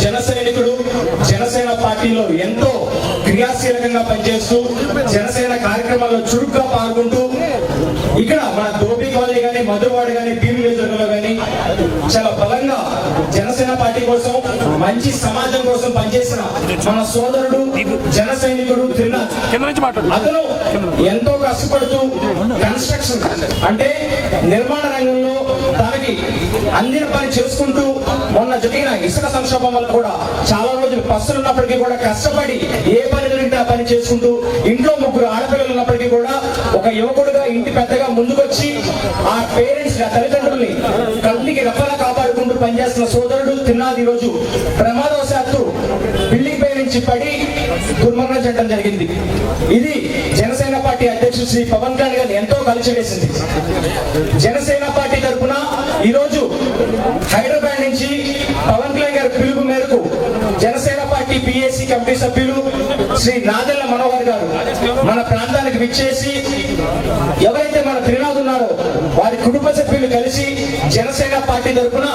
జన సైనికుడు జనసేన పార్టీలో ఎంతో క్రియాశీలకంగా పనిచేస్తూ జనసేన కార్యక్రమాల్లో చురుగ్గా పాల్గొంటూ ఇక్కడ మన దోబి కాలనీ కానీ మధురవాడ కానీ భీమి నియోజకవర్గంలో కానీ చాలా బలంగా జనసేన పార్టీ కోసం మంచి సమాజం కోసం పనిచేసిన మన సోదరుడు జన సైనికుడు అతను ఎంతో కష్టపడుతూ కన్స్ట్రక్షన్ అంటే నిర్మాణ రంగంలో తనకి అందిన పని చేసుకుంటూ మొన్న జరిగిన ఇసుక సంక్షోభం వల్ల కూడా చాలా రోజులు పస్తులు ఉన్నప్పటికీ కూడా కష్టపడి ఏ పని దొరికితే ఆ పని చేసుకుంటూ ఇంట్లో ముగ్గురు ఆడపిల్లలు ఉన్నప్పటికీ కూడా ఒక యువకుడుగా ఇంటి పెద్దగా ముందుకొచ్చి ఆ పేరెంట్స్ ఆ తల్లిదండ్రుల్ని కంటికి రెప్పలా కాపాడుకుంటూ పనిచేస్తున్న సోదరుడు తిన్నాది రోజు ప్రమాదవశాత్తు బిల్డింగ్ పై నుంచి పడి దుర్మరణం చెందడం జరిగింది. ఇది జనసేన పార్టీ అధ్యక్షుడు శ్రీ పవన్ కళ్యాణ్ గారిని ఎంతో కలిసివేసింది. జనసేన పార్టీ తరఫున ఈరోజు హైదరాబాద్ నుంచి పవన్ కళ్యాణ్ గారి పిలుపు మేరకు జనసేన పార్టీ పిఎస్సి కమిటీ సభ్యులు శ్రీ నాదెల్ల మనోహర్ గారు మన ప్రాంతానికి విచ్చేసి ఎవరైతే మన త్రినాథ్ ఉన్నారో వారి కుటుంబ సభ్యులు కలిసి జనసేన పార్టీ తరఫున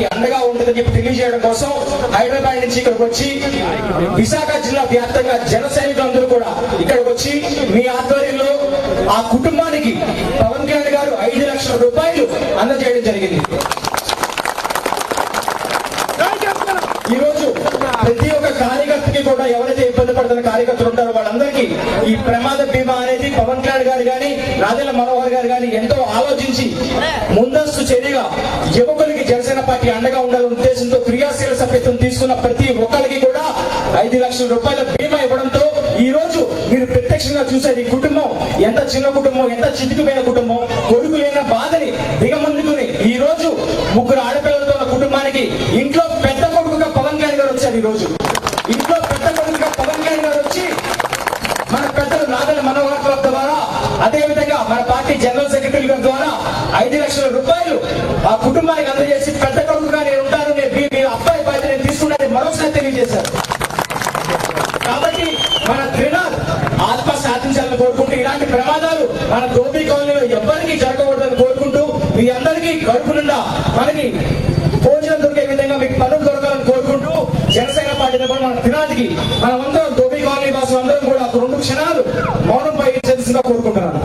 పార్టీ అండగా ఉంటుందని చెప్పి తెలియజేయడం కోసం హైదరాబాద్ నుంచి ఇక్కడికి వచ్చి విశాఖ జిల్లా వ్యాప్తంగా జన సైనికులందరూ కూడా ఇక్కడికి వచ్చి మీ ఆధ్వర్యంలో ఆ కుటుంబానికి పవన్ కళ్యాణ్ గారు ఐదు లక్షల రూపాయలు అందజేయడం జరిగింది. ఈరోజు ప్రతి ఒక్క కార్యకర్తకి కూడా ఎవరైతే ఇబ్బంది పడుతున్న కార్యకర్తలు ఉంటారో వాళ్ళందరికీ ఈ ప్రమాద బీమా అనేది పవన్ కళ్యాణ్ గారు కానీ నాదెల మనోహర్ గారు కానీ ఎంతో ఆలోచించి ముందస్తు చర్యగా యువకులకి జనసేన పార్టీ అండగా ఉండాలనే ఉద్దేశంతో క్రియాశీల సభ్యత్వం తీసుకున్న ప్రతి ఒక్కరికి కూడా ఐదు లక్షల రూపాయల బీమా ఇవ్వడంతో ఈ రోజు మీరు ప్రత్యక్షంగా చూసారు ఈ కుటుంబం. ఎంత చిన్న కుటుంబం ఎంత చితికిపోయిన కుటుంబం కొడుకు లేని బాధని దిగమందుకుని ఈ రోజు ముగ్గురు ఆడపిల్లలతో ఉన్న కుటుంబానికి ఇంట్లో పెద్ద కొడుకుగా పవన్ కళ్యాణ్ గారు వచ్చారు ఈ రోజు. ఇంట్లో పెద్ద కొడుకుగా పవన్ కళ్యాణ్ గారు వచ్చి మన పెద్దలు నాదల మనోహర్ ద్వారా అదే మన పార్టీ జనరల్ సెక్రటరీ గారి ద్వారా ఐదు లక్షల రూపాయలు ఆ కుటుంబానికి అందజేసి పెద్ద కొడుకుగా నేను ఉంటాను నేను మీ- అబ్బాయి బాధ్యత నేను తీసుకున్నానని మరోసారి తెలియజేశారు. కాబట్టి మన త్రినాథ్ ఆత్మ సాధించాలని కోరుకుంటూ ఇలాంటి ప్రమాదాలు మన టోపీ కాలనీలో ఎవ్వరికి జరగకూడదని కోరుకుంటూ మీ అందరికీ కడుపు నిండా మనకి భోజనం దొరికే విధంగా మీకు పనులు దొరకాలని కోరుకుంటూ జనసేన పార్టీ తరపున మన త్రినాథ్కి మనమందరం టోపీ కాలనీ వాసులు అందరం కూడా రెండు క్షణాలు మౌనం పై కోరుకుంటున్నాను.